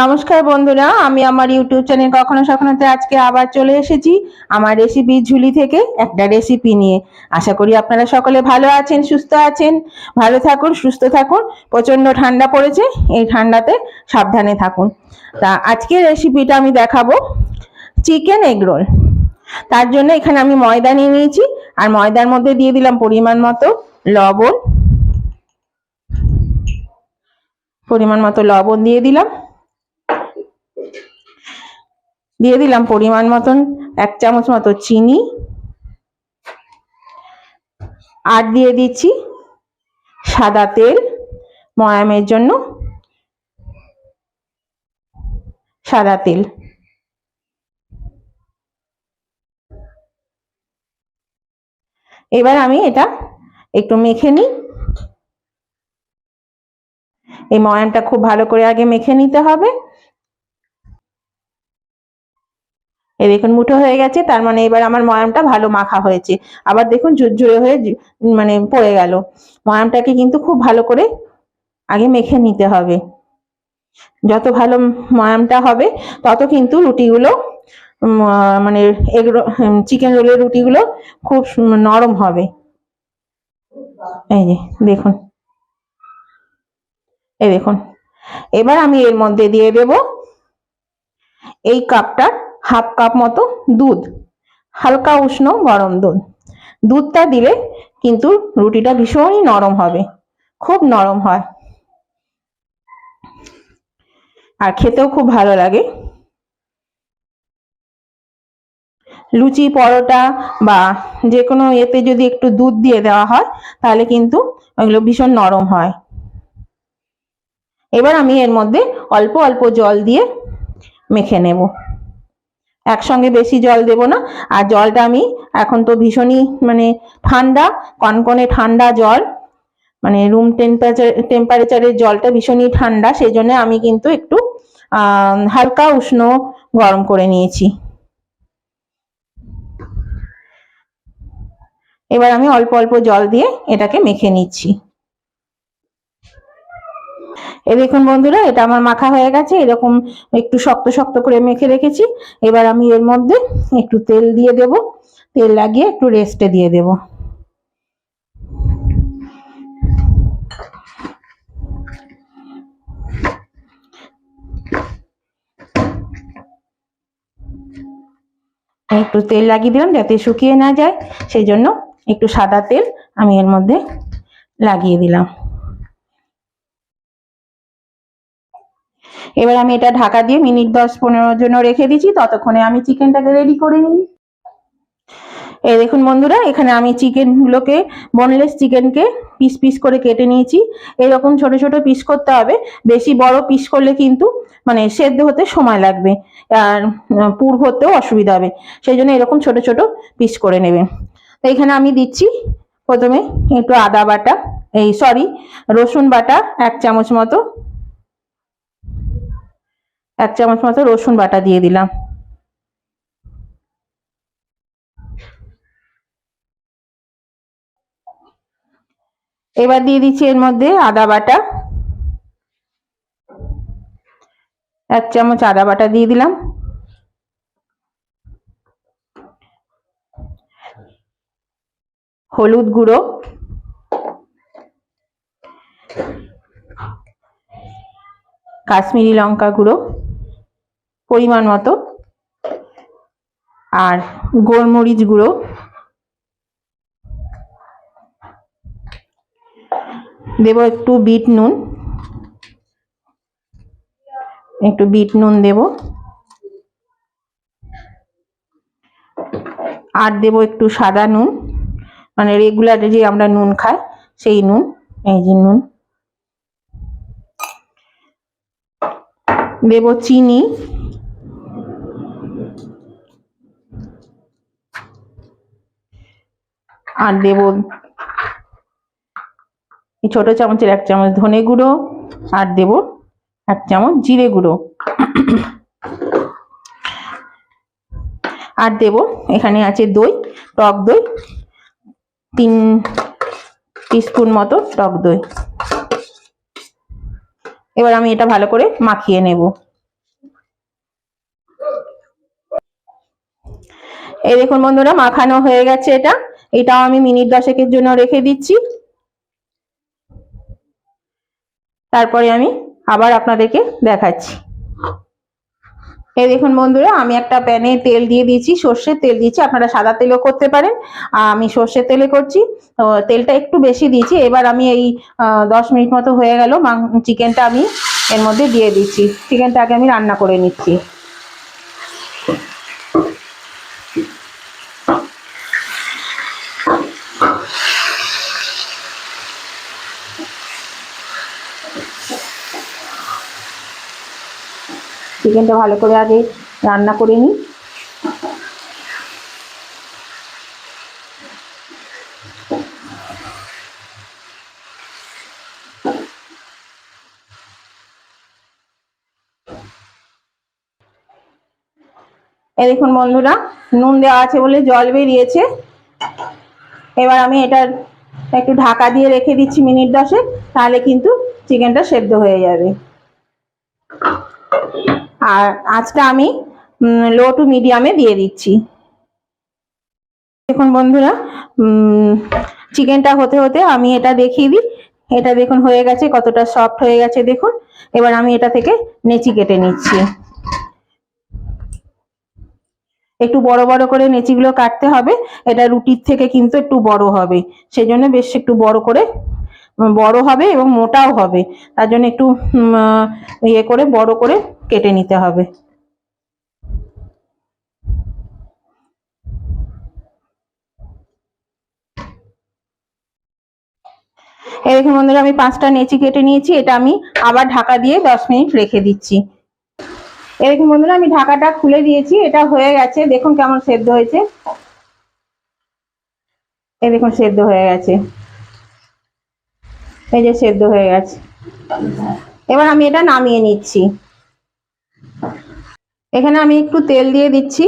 নমস্কার বন্ধুরা, আমি আমার ইউটিউব চ্যানেল কখনো সখনোতে আজকে আবার চলে এসেছি আমার রেসিপি ঝুলি থেকে একটা রেসিপি নিয়ে। আশা করি আপনারা সকলে ভালো আছেন, সুস্থ আছেন, ভালো থাকুন, সুস্থ থাকুন প্রচণ্ড ঠান্ডা পড়েছে, এই ঠান্ডাতে সাবধানে থাকুন। তা আজকের রেসিপিটা আমি দেখাবো চিকেন এগ রোল তার জন্য এখানে আমি ময়দা নিয়ে নিয়েছি, আর ময়দার মধ্যে দিয়ে দিলাম পরিমাণ মতো লবণ। পরিমাণ মতো লবণ দিয়ে দিলাম। দিয়ে দিলাম পরিমাণ মতন, এক চামচ মতো চিনি। আর দিয়ে দিচ্ছি সাদা তেল, ময়ামের জন্য সাদা তেল। এবার আমি এটা একটু মেখে নিই। এই ময়ামটা খুব ভালো করে আগে মেখে নিতে হবে। এই দেখুন মুঠো হয়ে গেছে, তার মানে এবার আমার ময়ামটা ভালো মাখা হয়েছে। আবার দেখুন ঝুরঝুরে হয়ে মানে পড়ে গেল। ময়ামটাকে কিন্তু খুব ভালো করে আগে মেখে নিতে হবে। যত ভালো ময়ামটা হবে, তত কিন্তু রুটিগুলো মানে এগ চিকেন রোলের রুটিগুলো খুব নরম হবে। এই যে, দেখুন। এই দেখুন। এবার আমি এর মধ্যে দিয়ে দেব এই কাপটার হাফ কাপ মতো দুধ, হালকা উষ্ণ গরম দুধ। দুধটা দিলে কিন্তু রুটিটা ভীষণই নরম হবে, খুব নরম হয়। আর খেতেও খুব ভালো লাগে। লুচি, পরোটা বা যে কোনো এতে যদি একটু দুধ দিয়ে দেওয়া হয়, তাহলে কিন্তু ওগুলো ভীষণ নরম হয়। এবার আমি এর মধ্যে অল্প অল্প জল দিয়ে মেখে নেব। একসঙ্গে বেশি জল দেব না। আর জলটা আমি এখন তো ভীষণই মানে ঠান্ডা, কনকনে ঠান্ডা জল। মানে রুম টেম্পারেচার টেম্পারেচারের জলটা ভীষণই ঠান্ডা সেই জন্য আমি কিন্তু একটু হালকা উষ্ণ গরম করে নিয়েছি। এবার আমি অল্প অল্প জল দিয়ে এটাকে মেখে নিচ্ছি। এই দেখুন বন্ধুরা, এটা আমার মাখা হয়ে গেছে, এরকম একটু শক্ত শক্ত করে মেখে রেখেছি। এবার আমি এর মধ্যে একটু তেল দিয়ে দেব। তেল লাগিয়ে একটু রেস্টে দিয়ে দেব। একটু তেল লাগিয়ে দিলাম যাতে শুকিয়ে না যায় সেই জন্য একটু সাদা তেল আমি এর মধ্যে লাগিয়ে দিলাম। এবার আমি এটা ঢাকা দিয়ে মিনিট দশ পনেরোর জন্য রেখে দিচ্ছি। ততক্ষণে আমি চিকেনটাকে রেডি করে নিই। এই দেখুন বন্ধুরা, এখানে আমি চিকেন গুলোকে বোনলেস চিকেনকে পিস পিস করে কেটে নিয়েছি। এরকম ছোট ছোট পিস করতে হবে। বেশি বড় পিস করলে কিন্তু মানে সেদ্ধ হতে সময় লাগবে আর পুর হতেও অসুবিধা হবে। সেই জন্য এরকম ছোট ছোট পিস করে নেবেন তো এখানে আমি দিচ্ছি প্রথমে একটু আদা বাটা, এই সরি রসুন বাটা এক চামচ মতো এক চামচ মতো রসুন বাটা দিয়ে দিলাম। এবার দিয়ে দিচ্ছি এর মধ্যে আদা বাটা। এক চামচ আদা বাটা দিয়ে দিলাম। হলুদ গুঁড়ো। কাশ্মীরি লঙ্কা গুঁড়ো। পরিমাণ মতো। আর গোলমরিচ গুঁড়ো। দেব একটু বিট নুন। একটু বিট নুন দেব। আর দেব একটু সাদা নুন। মানে রেগুলার যে আমরা নুন খাই, সেই নুন, এই যে নুন। দেব চিনি। আর দেব ছোট চামচের এক চামচ ধনে গুঁড়ো আর দেব এক চামচ জিরে গুঁড়ো। আর দেব, এখানে আছে দই, টক দই, তিন টিস্পুন মতো টক দই। এবার আমি এটা ভালো করে মাখিয়ে নেব। এই দেখুন বন্ধুরা, মাখানো হয়ে গেছে এটা। এটাও আমি মিনিট দশেকের জন্য রেখে দিচ্ছি। তারপরে আমি আবার আপনাদেরকে দেখাচ্ছি। এই দেখুন বন্ধুরা, আমি একটা প্যানে তেল দিয়ে দিয়েছি, সর্ষের তেল দিয়েছি, আপনারা সাদা তেলও করতে পারেন। আমি সর্ষের তেলে করছি। তেলটা একটু বেশি দিয়েছি, এবার আমি এই দশ মিনিট মতো হয়ে গেল চিকেনটা আমি এর মধ্যে দিয়ে দিচ্ছি। চিকেনটাকে আমি রান্না করে নিচ্ছি। চিকেনটা ভালো করে আগে রান্না করে নিই। দেখুন বন্ধুরা, নুন দেওয়া আছে বলে জল বেরিয়েছে। এবার আমি এটার একটু ঢাকা দিয়ে রেখে দিচ্ছি মিনিট দশেক, তাহলে কিন্তু চিকেনটা সেদ্ধ হয়ে যাবে। আর আঁচটা আমি লো টু মিডিয়ামে দিয়ে দিচ্ছি। দেখুন বন্ধুরা চিকেনটা হতে হতে আমি এটা দেখিয়ে দিই। এটা দেখুন হয়ে গেছে, কতটা সফট হয়ে গেছে দেখুন। এবার আমি এটা থেকে নেচি কেটে নিচ্ছি। একটু বড় বড় করে নেচিগুলো কাটতে হবে। এটা রুটির থেকে কিন্তু একটু বড় হবে। সেই জন্য বেশ একটু বড় করে, বড় হবে এবং মোটাও হবে। তার জন্য একটু ইয়ে করে, বড় করে কেটে নিতে হবে। দেখুন বন্ধুরা, আমি পাঁচটা নেচি কেটে নিয়েছি, এটা আমি আবার ঢাকা দিয়ে দশ মিনিট রেখে দিচ্ছি। এরকম বন্ধুরা, আমি ঢাকাটা খুলে দিয়েছি, এটা হয়ে গেছে, দেখুন কেমন সেদ্ধ হয়েছে। এই দেখুন, সেদ্ধ হয়ে গেছে। এই যে সেদ্ধ হয়ে গেছে। এবার আমি এটা নামিয়ে নিচ্ছি। এখানে আমি একটু তেল দিয়ে দিচ্ছি।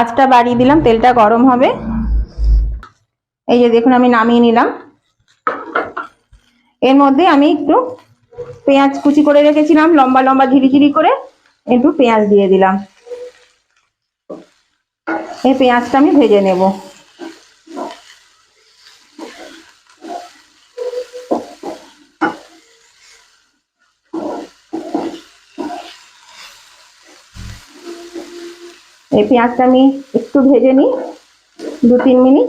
আঁচটা বাড়িয়ে দিলাম, তেলটা গরম হবে। এই যে দেখুন, আমি নামিয়ে নিলাম। এর মধ্যে আমি একটু পেঁয়াজ কুচি করে রেখেছিলাম, লম্বা লম্বা ঝিরিঝিরি করে একটু পেঁয়াজ দিয়ে দিলাম। এই পেঁয়াজটা আমি ভেজে নেব। এই পেঁয়াজটা আমি একটু ভেজে নিই, দু তিন মিনিট।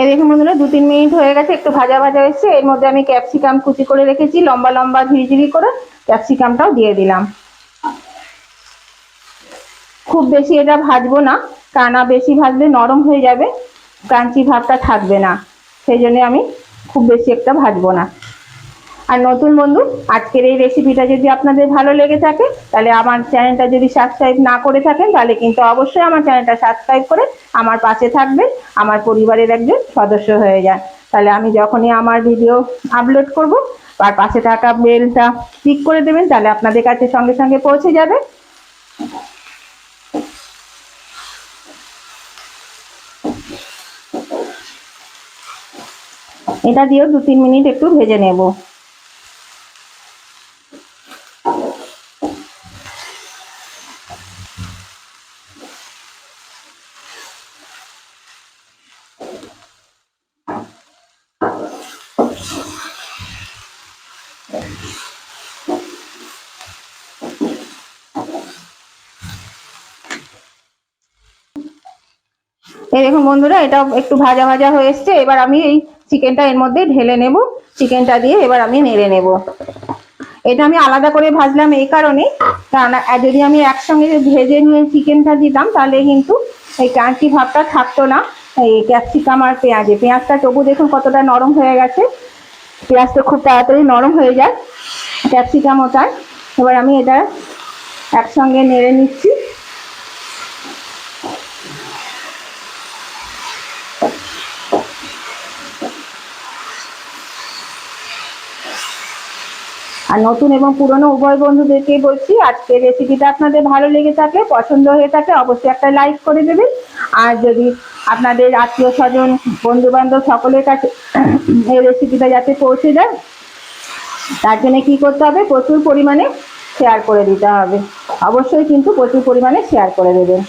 এই দেখুন বন্ধুরা, দু তিন মিনিট হয়ে গেছে, একটু ভাজা ভাজা এসছে এর মধ্যে আমি ক্যাপসিকাম কুচি করে রেখেছি, লম্বা লম্বা ঝিরিঝিরি করে ক্যাপসিকামটাও দিয়ে দিলাম। খুব বেশি এটা ভাজবো না, কানা বেশি ভাজলে নরম হয়ে যাবে, ক্রাঞ্চি ভাবটা থাকবে না। সেই জন্য আমি খুব বেশি একটা ভাজবো না। আর নতুন বন্ধু, আজকের এই রেসিপিটা যদি আপনাদের ভালো লেগে থাকে, তাহলে আমার চ্যানেলটা যদি সাবস্ক্রাইব না করে থাকেন, তাহলে কিন্তু অবশ্যই আমার চ্যানেলটা সাবস্ক্রাইব করে আমার পাশে থাকবেন, আমার পরিবারের একজন সদস্য হয়ে যান। তাহলে আমি যখনই আমার ভিডিও আপলোড করব, আর পাশে থাকা বেলটা ক্লিক করে দেবেন, তাহলে আপনাদের কাছে সঙ্গে সঙ্গে পৌঁছে যাবে। এটা দিয়েও দু তিন মিনিট একটু ভেজে নেব। এই দেখুন বন্ধুরা এটা একটু ভাজা ভাজা হয়ে এসছে। এবার আমি এই চিকেনটা এর মধ্যে ঢেলে নেব। চিকেনটা দিয়ে এবার আমি নেড়ে নেব। এটা আমি আলাদা করে ভাজলাম এই কারণে। কারণ যদি আমি একসঙ্গে ভেজে নিয়ে চিকেনটা দিতাম, তাহলে কিন্তু এই ক্রাঞ্চি ভাবটা থাকতো না। এই ক্যাপসিকাম আর পেঁয়াজে। পেঁয়াজটা তবু দেখুন কতটা নরম হয়ে গেছে। পেঁয়াজটা খুব তাড়াতাড়ি নরম হয়ে যায়। ক্যাপসিকামও তাই। এবার আমি এটা একসঙ্গে নেড়ে নিচ্ছি। আর নতুন এবং পুরনো উভয় বন্ধুদেরকেই বলছি, আজকের রেসিপিটা আপনাদের ভালো লেগে থাকে পছন্দ হয়ে থাকে অবশ্যই একটা লাইক করে দেবেন। আর যদি আপনাদের আত্মীয় স্বজন বন্ধু বান্ধব সকলের কাছে এই রেসিপিটা যাতে পৌঁছে যায়, তার জন্য কি করতে হবে? প্রচুর পরিমাণে শেয়ার করে দিতে হবে। অবশ্যই কিন্তু প্রচুর পরিমাণে শেয়ার করে দেবেন।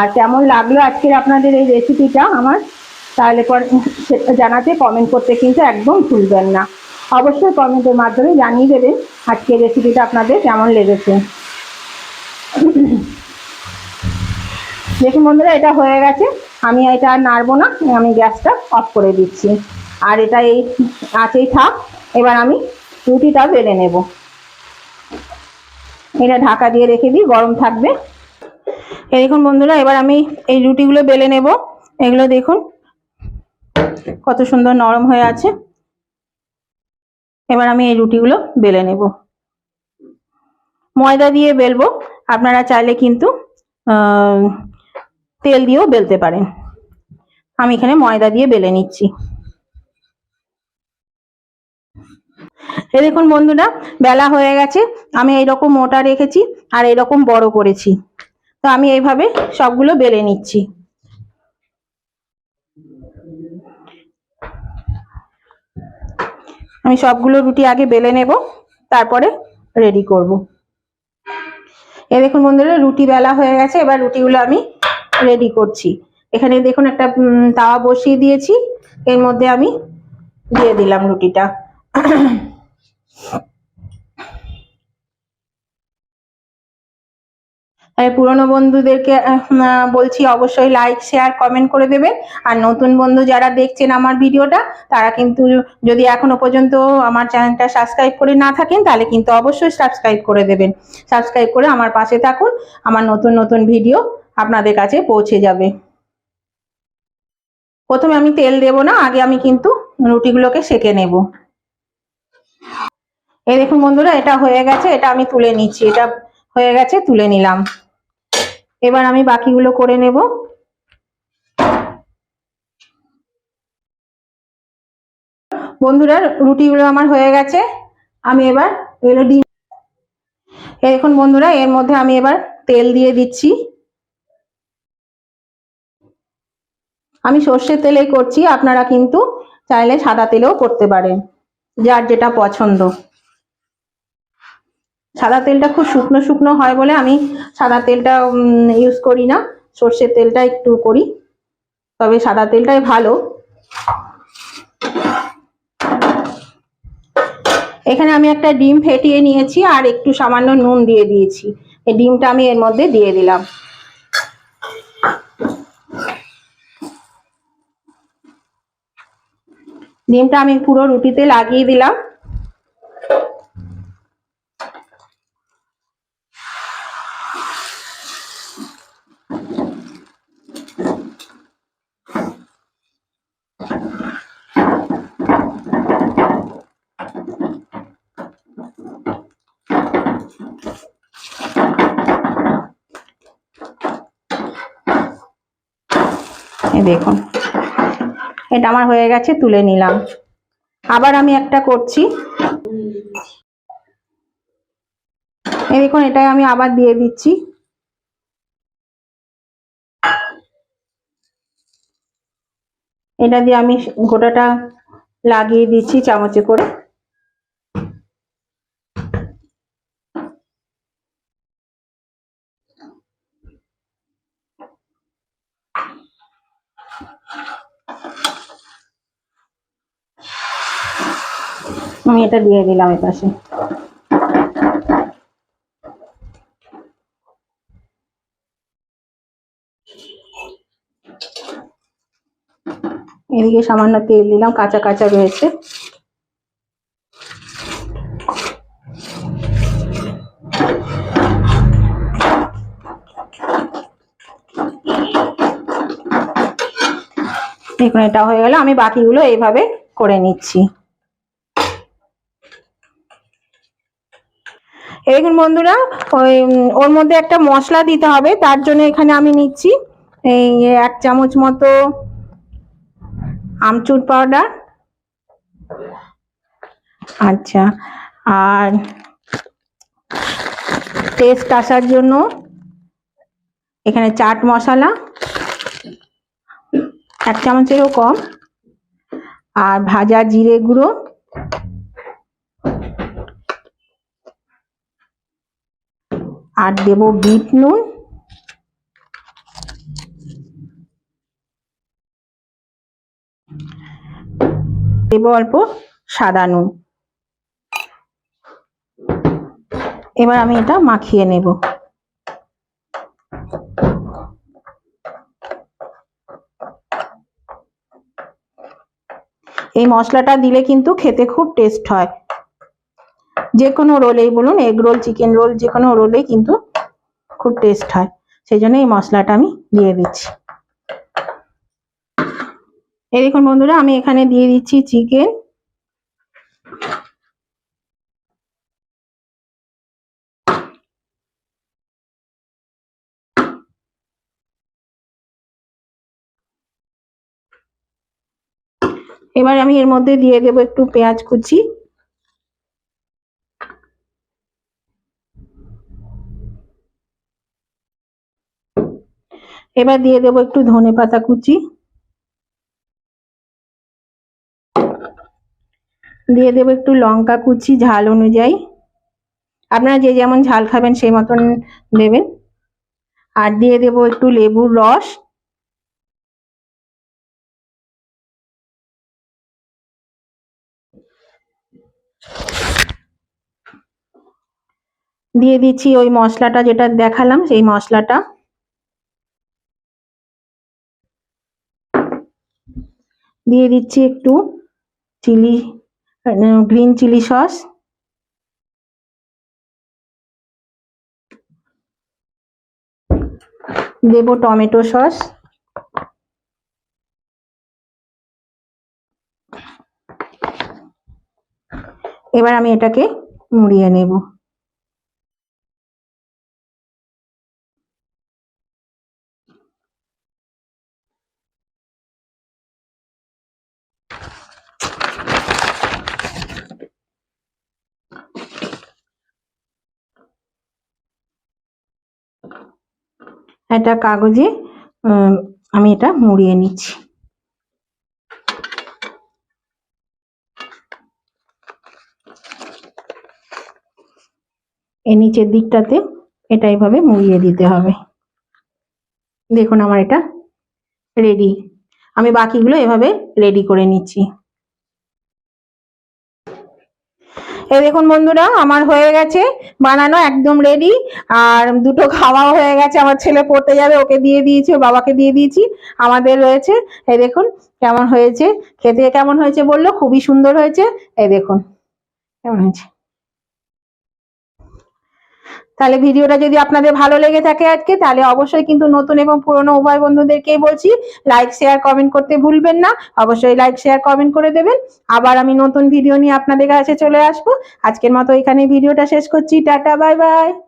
আর কেমন লাগল আজকের আপনাদের এই রেসিপিটা আমার? তাহলে পর জানাতে কমেন্ট করতে কিন্তু একদম ভুলবেন না। অবশ্যই কমেন্টের মাধ্যমে জানিয়ে দেবেন আজকের রেসিপিটা আপনাদের কেমন লেগেছে। দেখুন বন্ধুরা, এটা হয়ে গেছে। আমি এটা আর নাড়বো না, আমি গ্যাসটা অফ করে দিচ্ছি। আর এটা এই আঁচেই থাক, এবার আমি রুটিটা বেলে নেব। এটা ঢাকা দিয়ে রেখে দিই, গরম থাকবে। দেখুন বন্ধুরা, এবার আমি এই রুটিগুলো বেলে নেব। এগুলো দেখুন, কত সুন্দর নরম হয়ে আছে। এবার আমি এই রুটিগুলো বেলে নেব। ময়দা দিয়ে বেলবো, আপনারা চাইলে কিন্তু তেল দিয়েও বেলতে পারেন। আমি এখানে ময়দা দিয়ে বেলে নিচ্ছি। এই দেখুন বন্ধুরা, বেলা হয়ে গেছে, আমি এইরকম মোটা রেখেছি আর এরকম বড় করেছি। তো আমি এইভাবে সবগুলো বেলে নিচ্ছি। আমি সবগুলো রুটি আগে বেলে নেব, তারপরে রেডি করব। এ দেখুন বন্ধুরা, রুটি বেলা হয়ে গেছে, এবার রুটিগুলো আমি রেডি করছি। এখানে দেখুন একটা তাওয়া বসিয়ে দিয়েছি, এর মধ্যে আমি দিয়ে দিলাম রুটিটা। পুরনো বন্ধুদেরকে বলছি অবশ্যই লাইক শেয়ার কমেন্ট করে দেবেন। আর নতুন বন্ধু যারা দেখছেন আমার ভিডিওটা, তারা কিন্তু যদি এখনও পর্যন্ত আমার চ্যানেলটা সাবস্ক্রাইব করে না থাকেন, তাহলে কিন্তু অবশ্যই সাবস্ক্রাইব করে দেবেন। সাবস্ক্রাইব করে আমার পাশে থাকুন, আমার নতুন নতুন ভিডিও আপনাদের কাছে পৌঁছে যাবে। প্রথমে আমি তেল দেব না, আগে আমি কিন্তু রুটিগুলোকে সেকে নেব। এই দেখুন বন্ধুরা, এটা হয়ে গেছে, এটা আমি তুলে নিচ্ছি, এটা হয়ে গেছে, তুলে নিলাম। এবার আমি বাকিগুলো করে নেব। বন্ধুরা, রুটিগুলো আমার হয়ে গেছে। আমি এবার এগুলো ডিম। এখন বন্ধুরা, এর মধ্যে আমি এবার তেল দিয়ে দিচ্ছি। আমি সর্ষের তেলেই করছি, আপনারা কিন্তু চাইলে সাদা তেলেও করতে পারেন, যার যেটা পছন্দ। সাদা তেলটা খুব শুকনো শুকনো হয় বলে আমি সাদা তেলটা ইউজ করি না। সর্ষের তেলটা একটু করি। তবে সাদা তেলটাই ভালো। এখানে আমি একটা ডিম ফেটিয়ে নিয়েছি আর একটু সামান্য নুন দিয়ে দিয়েছি। এই ডিমটা আমি এর মধ্যে দিয়ে দিলাম। ডিমটা আমি পুরো রুটিতে লাগিয়ে দিলাম এই দেখুন। এটা আমার হয়ে গেছে, তুলে নিলাম। আবার আমি একটা করছি। এই দেখুন, এটাই আমি আবার দিয়ে দিচ্ছি। এটা দিয়ে আমি গোটাটা লাগিয়ে দিচ্ছি, চামচে করে। আমি এটা দিয়ে দিলাম এপাশে এদিকে সামান্য তেল দিলাম, কাঁচা কাঁচা রয়েছে। দেখুন, এটা হয়ে গেল, আমি বাকিগুলো এইভাবে করে নিচ্ছি এই দেখুন বন্ধুরা, ওই ওর মধ্যে একটা মশলা দিতে হবে, তার জন্য এখানে আমি নিচ্ছি এই এক চামচ মতো আমচুর পাউডার। আচ্ছা আর টেস্ট আসার জন্য এখানে চাট মশলা, এক চামচেরও কম, আর ভাজা জিরে গুঁড়ো আর দেব বিট নুন। দেব অল্প সাদা নুন। এবার আমি এটা মাখিয়ে নেব। এই মশলাটা দিলে কিন্তু খেতে খুব টেস্ট হয়। যে কোনো রোলেই বলুন এগ রোল চিকেন রোল যে কোনো রোলেই কিন্তু খুব টেস্ট হয়। সেই জন্য এই মশলাটা আমি দিয়ে দিচ্ছি। এই দেখুন বন্ধুরা, আমি এখানে দিয়ে দিচ্ছি চিকেন এবার আমি এর মধ্যে দিয়ে দেবো একটু পেঁয়াজ কুচি। এবার দিয়ে দেবো একটু ধনে পাতা কুচি। দিয়ে দেবো একটু লঙ্কা কুচি ঝাল অনুযায়ী। আপনারা যে যেমন ঝাল খাবেন সেই মতন দেবেন। আর দিয়ে দেবো একটু লেবুর রস। দিয়ে দিচ্ছি ওই মশলাটা যেটা দেখালাম, সেই মশলাটা। দিয়ে দিচ্ছি একটু চিলি গ্রিন চিলি সস। দেব টমেটো সস। এবার আমি এটাকে মুড়িয়ে নেব। একটা কাগজে আমি এটা মুড়িয়ে নিচ্ছি। এই নিচের দিকটাতে এটা এইভাবে মুড়িয়ে দিতে হবে। দেখুন আমার এটা রেডি আমি বাকিগুলো এভাবে রেডি করে নিচ্ছি। এই দেখুন বন্ধুরা, আমার হয়ে গেছে বানানো একদম রেডি আর দুটো খাওয়াও হয়ে গেছে, আমার ছেলে পড়তে যাবে, ওকে দিয়ে দিয়েছি বাবাকে দিয়ে দিয়েছি, আমাদের রয়েছে এ দেখুন কেমন হয়েছে, খেতে কেমন হয়েছে বলল, খুবই সুন্দর হয়েছে, এই দেখুন, কেমন হয়েছে। তাহলে ভিডিওটা যদি আপনাদের ভালো লেগে থাকে আজকে, তাহলে অবশ্যই কিন্তু নতুন এবং পুরনো উভয় বন্ধুদেরকেই বলছি লাইক শেয়ার কমেন্ট করতে ভুলবেন না। অবশ্যই লাইক শেয়ার কমেন্ট করে দেবেন। আবার আমি নতুন ভিডিও নিয়ে আপনাদের কাছে চলে আসব। আজকের মতো এখানে ভিডিওটা শেষ করছি। Tata bye bye